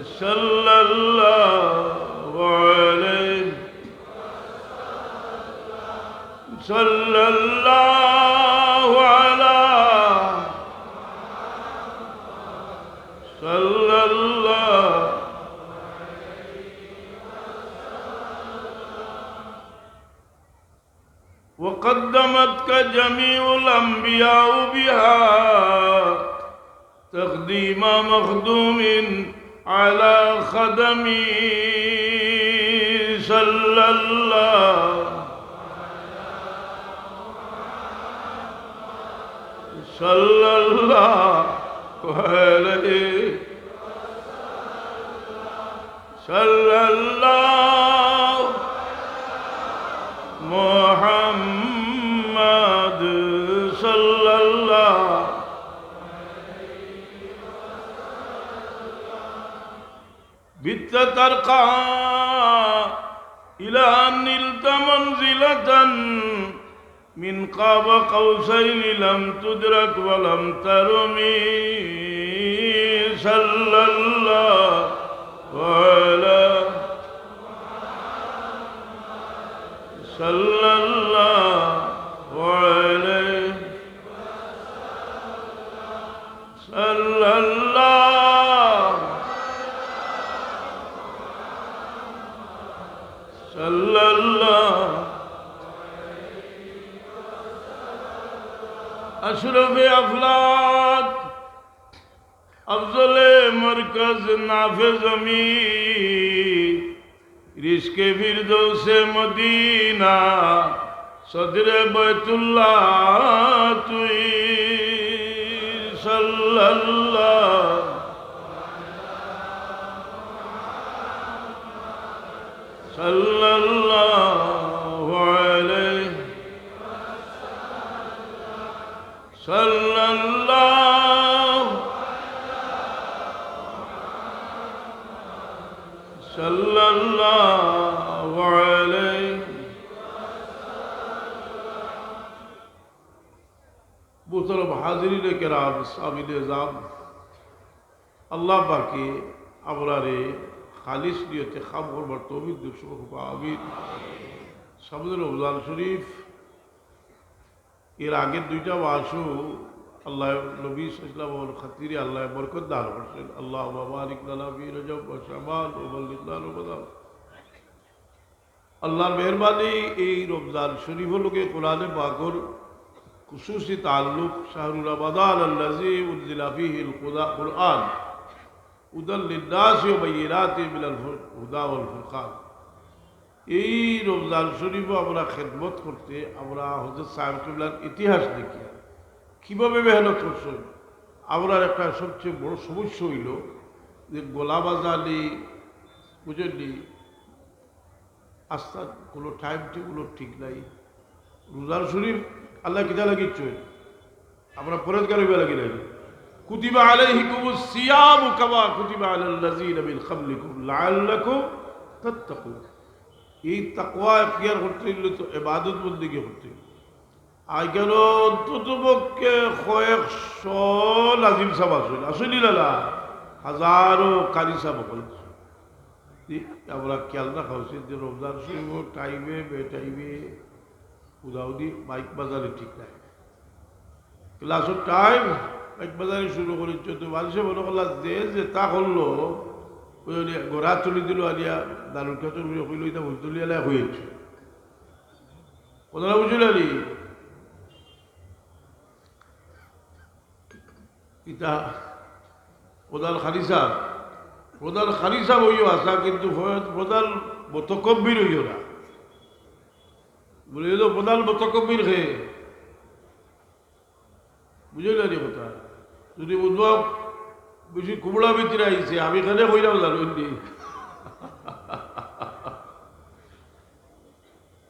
صلى الله عليه. صلى الله على صلى الله وقدمتك جميع الأنبياء بها تقديم مخدوم على خدمي صلى الله صلى الله عليه صلى الله محمد ترقى إلى أن نلت منزلة من قاب قوسين لم تدرك ولم ترمي صلى الله افضل مرکز نافذ امی رشک فردوس مدینہ صدر بیت اللہ توی صلی اللہ صلی اللہ علیہ صلی اللہ হাজিরিনে কেরাম জাম আল্লাহ পাকে আমরারে খালিস নিয়তে খাম করবার দুঃসমুখ আমিন। সামনে রমজান শরীফ। এর আগের দুইটা মাসও আল্লাহ নবী ইসলাম খাতিরে আল্লাহ বরকত দান করছেন। আল্লাহ আল্লাহর মেহরবানি এই রমজান শরীফ লোকে কোরআনে বাকর শাহরুল রমাদান আল্লাজি উদ্দিলা ফিহিল কুরআন উদাল লিন্নাস ওয়া বাইয়িনাতিন মিনাল হুদা ওয়াল ফুরকান। এই রমজান শরীফ আমরা খেদমত করতে আমরা হজরত সাহেব কিবলার ইতিহাস দেখি। কীভাবে মেহনত করছেন? আমরা একটা সবচেয়ে বড় সমস্যা হইল যে গোলাবাজালি বুঝলি আস্তা কোনো টাইম টেবিলও ঠিক নাই। রোজার শরীফ আল্লাহ কিতা লাগিচ্ছে আমরা পরেজগার হইবা লাগি নাই। কুতিবা আলাইহিকুম সিয়ামু কামা কুতিবা আলাল্লাযিনা মিন ক্বাবলিকুম লাআল্লাকুম তাত্তাকুন। এই তাকওয়া এখতিয়ার করতে গেলে তো এবাদত বন্দিকে করতে আই কেন অন্তত পক্ষে কয়েকশ নাজিম সাহ আসুন। আসুনি লালা, হাজারো কারি সাহ আমরা খেয়াল রাখা উচিত যে রমজান শরীফ টাইমে বে টাইমে উদাউদি বাইক বাজারে ঠিক নাই। ক্লাসের টাইম বাইক বাজারে শুরু করে, চোদ্দ মানুষে মনে করলাম যে যে তা করল, ওই গোড়া তুলি দিল আলিয়া দারুণ খেতে কইল, এটা তুলি আলিয়া হয়েছে। কথাটা বুঝল আলি? ইতা প্রধান খালিসা প্রধান খালিসা হইও আসা কিন্তু প্রধান মতকব্বির হইও না। বলে তো প্রধান মতকব্বির খেয়ে বুঝল আলি কথা। যদি উদ্ভব বেশি কুমড়া ভিতরে আইছে আমি এখানে কইলাম জানো এমনি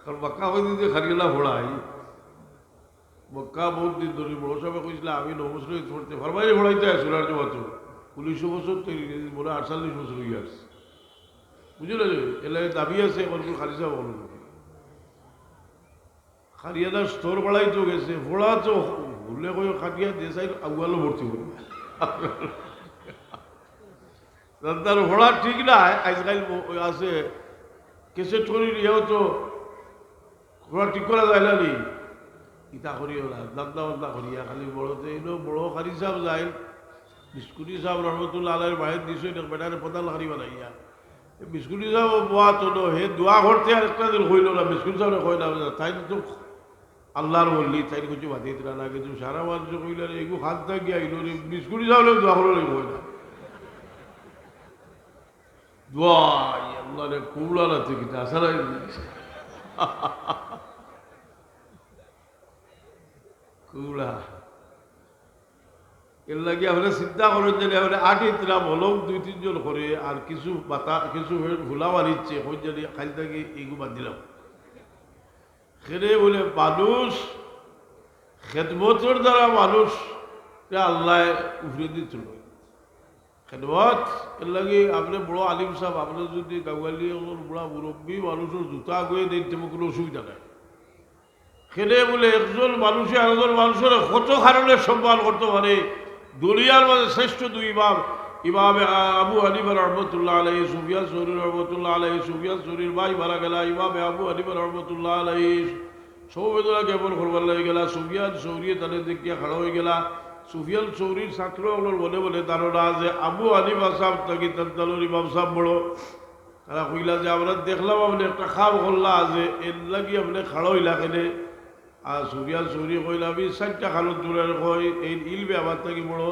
কারণ মক্কা হইতে খারিলা ফোড়াই মক্কা বহুত দিন ধরে বড় সবাই কইছিল আমি নমস্কার পড়তে ফরমাইলে ফোড়াইতে আসছিল আর জমা তো উনিশশো বছর তৈরি মনে আটচল্লিশ বছর হয়ে আসছে বুঝলে এলে দাবি আছে এখন খালিসা বলো। খারিয়াদার স্তর বাড়াই তো গেছে ফোড়া তো ভুলে কই খাটিয়া দেশাই আগুয়ালো ভর্তি করবে রান্তার ভোড়া ঠিক নাই আজকাল আছে। কেসেট করি ইয়েও তো। ঘোড়া ঠিক করা যায় না নি? ইতা করিও না দান্দা বান্দা করিয়া খালি বড়তে এলো বড় খারি সাহেব যায়। বিস্কুটি সাহেব রহমতুল্লাহ আলের বাহির দিছে বেটারে প্রধান খারি বানাইয়া বিস্কুটি সাহেব বোয়া তো নো, হে দোয়া করতে আর একটা দিন হইল না বিস্কুটি সাহেব কই না তাই তো আল্লাহর বললি তাই কিছু দিলা না, কিন্তু সারা মানুষ কইলে এগু হাত থাকি রে বিস্কুটি সাহেব দোয়া করল হই না। দোয়া আল্লাহ রে না তুই কিতা আসলে কুমড়া। এর লাগে আমরা চিন্তা করেন যে আমরা আট হলেও দুই তিনজন করে আর কিছু বাতা কিছু ভুলা মারিচ্ছে হই যদি খালি এগু বাদ দিলাম। সেরে বলে মানুষ? খেদমতর দ্বারা মানুষ আল্লাহ উফরে তুলবে। খেদমত এর লাগে আপনি বড় আলিম সাহেব, আপনি যদি গাওয়ালি বুড়া মুরব্বী মানুষের জুতা গয়ে দিন কোনো অসুবিধা নাই। খেলে বলে একজন মানুষে আরেকজন মানুষের কত কারণে সম্মান করতে পারে? দুনিয়ার মাঝে শ্রেষ্ঠ দুই ইমাম ইমাম আবু হানিফা রহমতুল্লাহ আলহী সুফিয়ান সৌরি রহমতুল্লাহ আলহী সুফিয়ান সৌরির ভাই মারা গেলা, ইমাম আবু হানিফা রহমতুল্লাহ আলহী সৌবেদনা কেমন করবার লাগে গেলা, সুফিয়ান সৌরিয়ে তাদের দেখিয়া খাড়া হয়ে গেলা। সুফিয়ান সৌরির ছাত্র হলোর বলে বলে ধারণা যে আবু হানিফা সাহেব থাকি তার ইমাম সাহেব বড় তারা কইলা যে, আমরা দেখলাম আপনি একটা খাম করলা যে এর লাগি আপনি খাড়া হইলা কেনে? আর সুরিয়া সুরি কইলা, আমি চারটা খালত দূরের কই এই ইলবে আমার থাকি বড়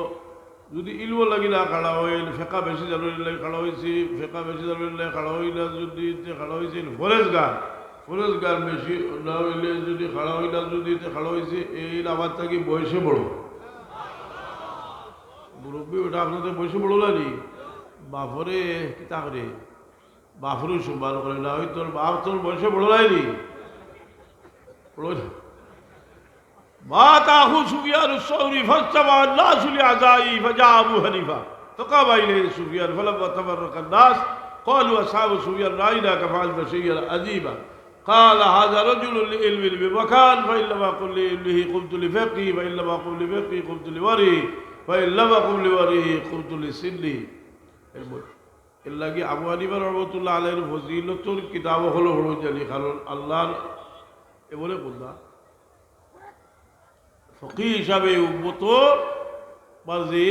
যদি ইলব লাগি না খাড়া হইল, ফেঁকা বেশি জানুয়ারি লাগে খাড়া হয়েছি ফেঁকা বেশি জানুয়ারি লাগে খাড়া হইলা যদি খাড়া হয়েছে ফরেজ গান ফরেজ গান বেশি না হইলে যদি খাড়া হইলা যদি খাড়া হয়েছে এই আমার থাকি বয়সে বড়। মুরব্বী, ওটা আপনাদের বয়সে বড় লাগি বাপরে কিতা করে বাপরে সম্মান করে না, ওই তোর বাপ তোর বয়সে বড় লাগনি বড় مات أخو سفيان الثوري فاجتمع الناس لعزائه فجاء أبو حنيفة فقام إليه سفيان فلما تفرق الناس قالوا أصحاب سفيان رأينا كفعلت شيئا عجيبا قال هذا رجل لعلم بمكان فإن لم أقل لعلمه قلت لفقهه فإن لم أقل لفقهه قلت لوريه فإن لم أقل لوريه قلت لسنه এর লাগে আবু হানিফা রহমতুল্লাহ আলের ফজিলতর কিতাব হলো হলো জানি কারণ আল্লাহর এ বলে বললা ফকি হিসাবে উন্মত মাঝে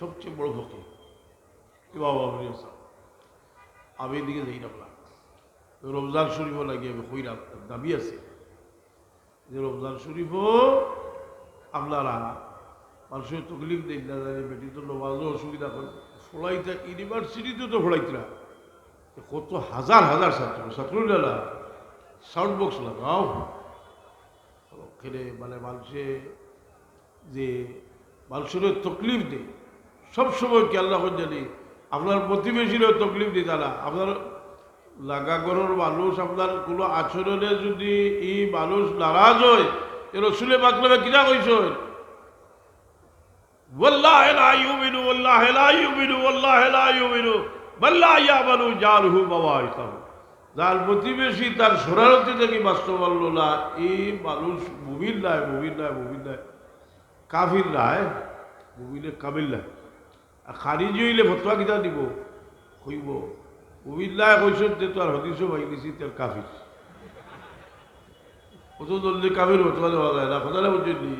সবচেয়ে বড় ফকি হানিফা আমি এদিকে যাই না রমজান শরীফও লাগে আমি কইরাম দাবি আছে। যে রমজান শরীফও আপনারা মানুষের তকলিফ দেন না জানি বেটি তো নমাজও অসুবিধা করে। ফলাইতা ইউনিভার্সিটিতে তো ফলাইতরা কত হাজার হাজার ছাত্র ছাত্ররা সাউন্ড বক্স লাগাও। ওখানে মানে মানুষে যে মানুষের তকলিফ দেয় সবসময় কি আল্লাহ জানি আপনার প্রতিবেশীরও তকলিফ দিই তারা আপনার লাগাগরের মানুষ আপনার কোনো আচরণে যদি এই মানুষ নারাজ হয় এ রসুলে বাকলামে কিনা কইসই والله لا يؤمن والله لا يؤمن والله لا يؤمن بل لا يعمل جاره بواعثه যার প্রতিবেশী, তার সরারতি থেকে বাস্তব পারল না। এই মানুষ মুবিল নাই মুবিল নাই মুবিল নাই কাফির নাই মুবিলে কাবিল নাই আর খারিজি হইলে ফতোয়া কিতা দিব, কইব মুবিল নাই কইসন তে তো আর হদিসও ভাই দিছি তার কাফির। কত জলদি কাফির ফতোয়া দেওয়া যায় না কথা বুঝলি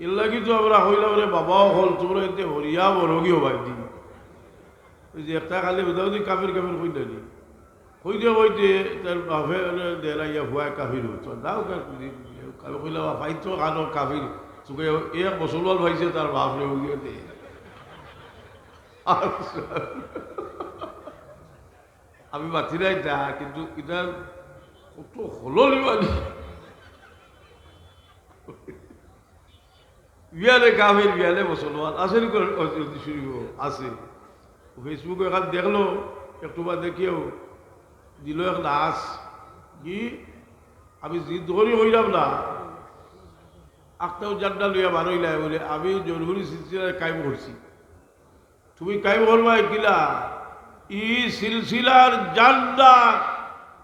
এর লাগি তো আমরা হইলাম রে, বাবাও হল, তোমরা এতে হরিয়া বরগি হবাই দি ওই যে একটা খালি বোঝাও দি কাফির কাফির কই দিয়ে বইতে তার বাপে দেলাইয়া হুয়া কাফির হতো দাও কালো কইলা পাইতো কানো কাফির চুকে এক মুসলমান ভাইছে তার বাপ রে উগিয়ে দে আমি বাতি নাই তা কিন্তু এটা কত হলো লিবানি বিয়ালে কাফির বিয়ালে মুসলমান আছে শুরু আছে ফেসবুকে এখন দেখল একটু বা দেখিও দিল এক নাচ কি? আমি জিদ ধরি হইলাম না। আখটাও জানটা লইয়া বারইলাই বলে, আমি জরুরি সিলসিলায় কায়েম করছি। তুমি কায়েম করবা কিলা ই সিলসিলার জান্ডা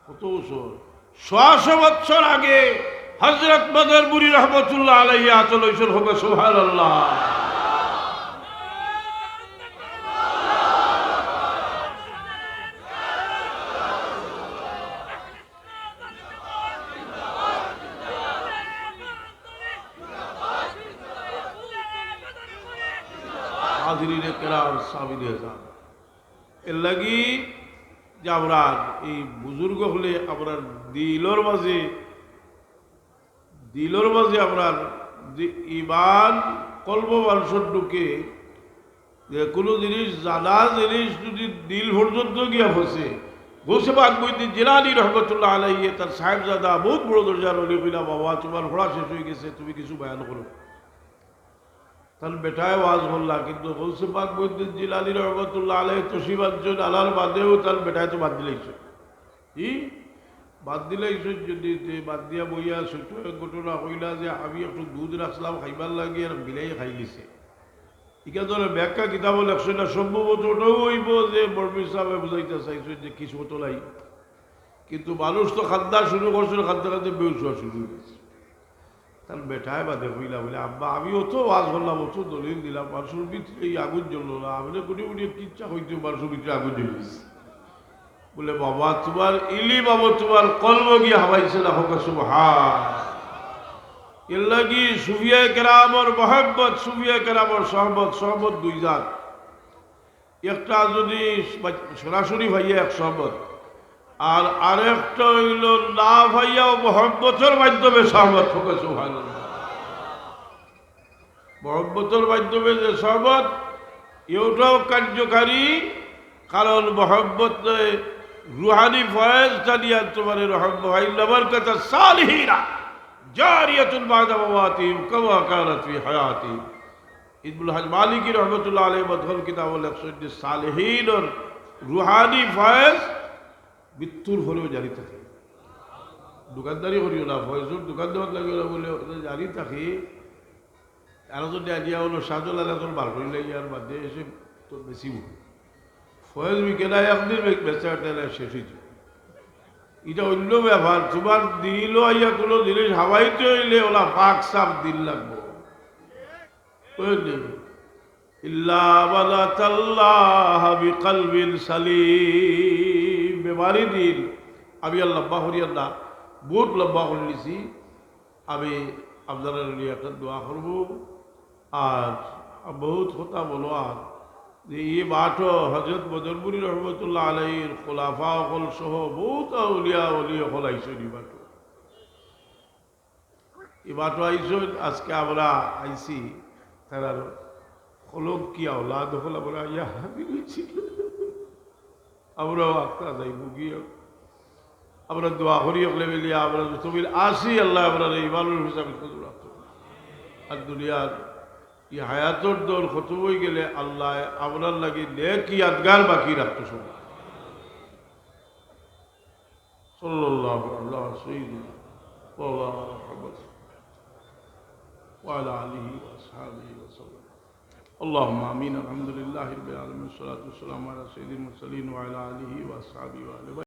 কত বছর? ছশো বছর আগে হজরত মদরপুরি রহমতুল্লাহ আলাইয়া চলইসন হবে সোহান আল্লাহ কেরাম সাবির হেজান এর লাগি যে আমরা এই বুজুর্গ হলে আমরা দিলর মাঝে দিলর মাঝে আমরা ইমান কল্প মানুষের ঢুকে যে কোনো জিনিস, জানা জিনিস যদি দিল পর্যন্ত গিয়া ফসে বসে বাদ বইতে জেলানি রহমতুল্লাহ আলাইয়ে তার সাহেবজাদা বহুত বড় দরজার অলি বাবা, তোমার ঘোড়া শেষ হয়ে গেছে, তুমি কিছু বয়ান করো। তার বেটায় ওয়াজ বললা, কিন্তু গৌসে পাক বৈদ্যুৎ জিলানি রহমতুল্লাহ আলাই তসিবাঞ্জন আলার বাদেও তার বেটায় তো বাদ দিলেইছ কি? বাদ দিলেইছ যদি বাদ দিয়া বইয়া ছোট ঘটনা কইলা যে আমি একটু দুধ রাখলাম খাইবার লাগে আর বিলাই খাই দিছে। ইকা ধরে ব্যাখ্যা কিতাব লেখছে না, সম্ভবত ওটাও হইব যে বর্মির সাহেব বুঝাইতে চাইছে যে কিছু মতো নাই। কিন্তু মানুষ তো খাদ্যা শুরু করছিল খাদ্যা খাদ্যে বেউস শুরু হয়েছে তার বেটায় বাদে হইলা বলে, আব্বা, আমিও তো ওয়াজ করলাম অত দলিল দিলাম মানুষের ভিতরে এই আগুন জ্বললো না, আমি কোটি কোটি ইচ্ছা হইতে মানুষের ভিতরে আগুন জ্বলিয়েছে বলে, বাবা, তোমার ইলি বাবা, তোমার কলম গিয়ে হাবাইছে না হোক লাগি সুফিয়া কেরামর মহব্বত, সুফিয়া কেরামর সহবত সহবত দুই জাত। একটা যদি সরাসরি ভাইয়া এক সহবত আর আরেকটা হইল, না ভাইয়া, মহব্বতের মাধ্যমে সহমত হোক সুহান মহব্বতের মাধ্যমে যে সহমত এটাও কার্যকারী, কারণ মহব্বত রুহানি ফয়েজ জানিয়া তোমার রহম্মার কথা সালহীরা জারিয়াতুল বাদা বাবাতিম কামা কানাত ফি হায়াতি। ইবনুল হজ মালিকি রহমতুল্লাহ আলাইহি মদখল কিতাব আল-আকসুদ সালেহীন और রুহানি ফয়েজ মৃত্যুর হলেও জারি থাকে। দোকানদারি করিও না ফয়জুর দোকান দেওয়ার লাগিও না বলে জারি থাকে আর যদি আজিয়া হলো সাজল আলাদল বার করিলে ইয়ার বাদে এসে তো বেশি ফয়েজ বিকেলায় একদিন বেচা টেলা শেষ হয়েছে এটা অন্য ব্যাপার তোমার দিল আইয়া কোনো জিনিস হাওয়াইতে হইলে ওলা পাক সাপ দিল লাগবো। ইল্লা বালা তাল্লাহ বিকলবিন সালিম। বেমারি দিল আমি লম্বা করি না বহুত লম্বা করে নিছি আমি আপনারা একটা দোয়া করব আর বহুত কথা বলো আর। যে এই মাঠও হজরত বদরপুরি রহমতুল্লাহ আলাইর খোলাফা অকল সহ বহুত উলিয়া অলি অকল আইসন এই মাঠও এই মাঠও আইসন আজকে আমরা আইসি, তার হলক কি আওলাদ হল আমরা, ইয়া হাবি আমরাও আত্মা যাই বুগিয়ে আমরা দোয়া করি হলে মিলিয়া আমরা তবিল আসি আল্লাহ আমরা ইমানুল হিসাবে খোঁজ রাখতো আর দুনিয়ার ই হায়াতর দৌড় খতম হয়ে গেলে আল্লাহ আপনার লাগে নেক ইয়াদগার বাকি রাখতো সব সাল্লাল্লাহু আল্লাহ সাইয়্যিদিনা ওয়া মুহাম্মদ وعلى آله وأصحابه وسلم اللهم آمين الحمد لله رب العالمين والصلاة والسلام على سيد المرسلين وعلى آله وأصحابه وآله